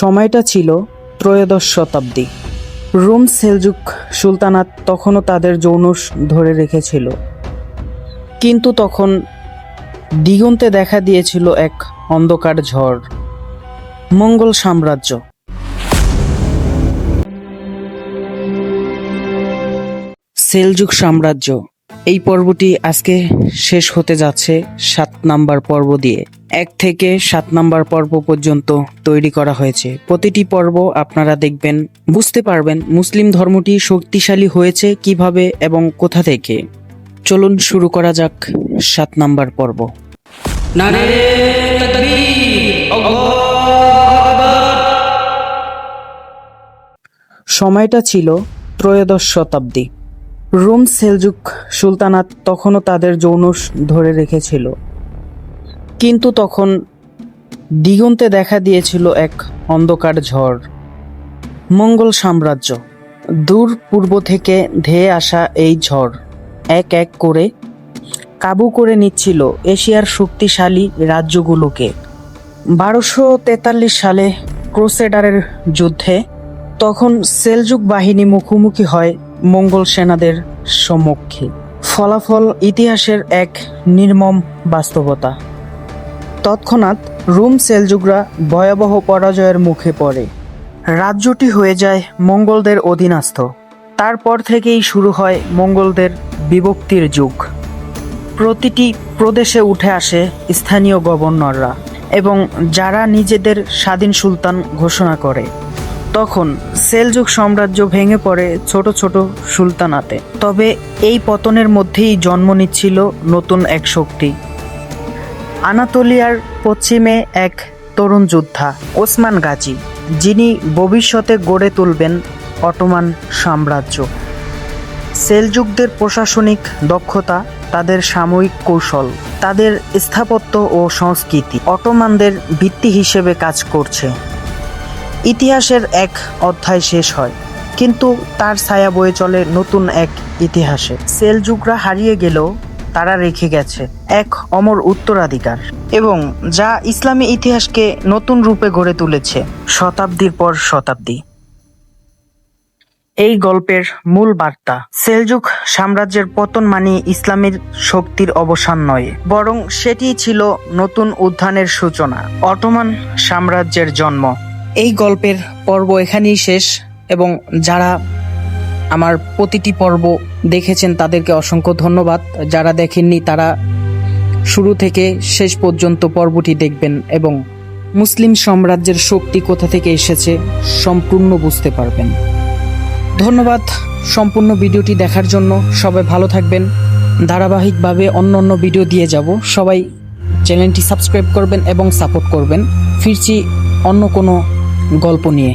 সময়টা ছিল ত্রয়োদশ শতাব্দী। রোম সেলজুক সুলতানাত তখনও তাদের যৌনস ধরে রেখেছিল। কিন্তু তখন দিগন্তে দেখা দিয়েছিল এক অন্ধকার ঝড়, মঙ্গল সাম্রাজ্য। সেলজুক সাম্রাজ্য। এই পর্বটি আজকে শেষ হতে যাচ্ছে সাত নাম্বার পর্ব দিয়ে। এক থেকে সাত নাম্বার পর্ব পর্যন্ত তৈরি করা হয়েছে। প্রতিটি পর্ব আপনারা দেখবেন বুঝতে পারবেন মুসলিম ধর্মটি শক্তিশালী হয়েছে কীভাবে এবং কোথা থেকে। চলুন শুরু করা যাক সাত নাম্বার পর্ব। সময়টা ছিল ত্রয়োদশ শতাব্দী। রোম সেলজুক সুলতানাত তখনও তাদের যৌনস ধরে রেখেছিল। কিন্তু তখন দিগন্তে দেখা দিয়েছিল এক অন্ধকার ঝড়। মঙ্গল সাম্রাজ্য, দূর পূর্ব থেকে ধেয়ে আসা এই ঝড়, এক এক করে কাবু করে নিচ্ছিল এশিয়ার শক্তিশালী রাজ্যগুলোকে। বারোশো তেতাল্লিশ সালে ক্রোসেডারের যুদ্ধে তখন সেলজুক বাহিনী মুখোমুখি হয় মঙ্গল সেনাদের সম্মুখে ফলাফল ইতিহাসের এক নির্মম বাস্তবতা। তৎক্ষণাৎ রুম সেলজুকরা ভয়াবহ পরাজয়ের মুখে পড়ে। রাজ্যটি হয়ে যায় মঙ্গলদের অধীনস্থ। তারপর থেকেই শুরু হয় মঙ্গলদের বিভক্তির যুগ। প্রতিটি প্রদেশে উঠে আসে স্থানীয় গভর্নররা এবং যারা নিজেদের স্বাধীন সুলতান ঘোষণা করে। তখন সেলজুক সাম্রাজ্য ভেঙে পড়ে ছোট ছোট সুলতানাতে। তবে এই পতনের মধ্যেই জন্ম নিচ্ছিল নতুন এক শক্তি। আনাতোলিয়ার পশ্চিমে এক তরুণ যোদ্ধা, ওসমান গাজী, যিনি ভবিষ্যতে গড়ে তুলবেন অটোমান সাম্রাজ্য। সেলজুকদের প্রশাসনিক দক্ষতা, তাদের সাময়িক কৌশল, তাদের স্থাপত্য ও সংস্কৃতি অটোমানদের ভিত্তি হিসেবে কাজ করছে। ইতিহাসের এক অধ্যায় শেষ হয়, কিন্তু তার ছায়া বয়ে চলে নতুন এক ইতিহাসে। সেলজুকরা হারিয়ে গেলেও তারা রেখে গেছে এক অমর উত্তরাধিকার এবং যা ইসলামী ইতিহাসকে নতুন রূপে গড়ে তুলেছে শতাব্দীর পর শতাব্দী। এই গল্পের মূল বার্তা, সেলজুক সাম্রাজ্যের পতন মানে ইসলামের শক্তির অবসান নয়, বরং সেটি ছিল নতুন উত্থানের সূচনা, অটোমান সাম্রাজ্যের জন্ম। এই গল্পের পর্ব এখানেই শেষ, এবং যারা আমার প্রতিটি পর্ব দেখেছেন, তাদেরকে অসংখ্য ধন্যবাদ। যারা দেখেননি, তারা শুরু থেকে শেষ পর্যন্ত পর্বটি দেখবেন এবং মুসলিম সাম্রাজ্যের শক্তি কোথা থেকে এসেছে সম্পূর্ণ বুঝতে পারবেন। ধন্যবাদ সম্পূর্ণ ভিডিওটি দেখার জন্য। সবাই ভালো থাকবেন। ধারাবাহিকভাবে অন্য অন্য ভিডিও দিয়ে যাব। সবাই চ্যানেলটি সাবস্ক্রাইব করবেন এবং সাপোর্ট করবেন। ফিরছি অন্য কোনো গল্প নিয়ে।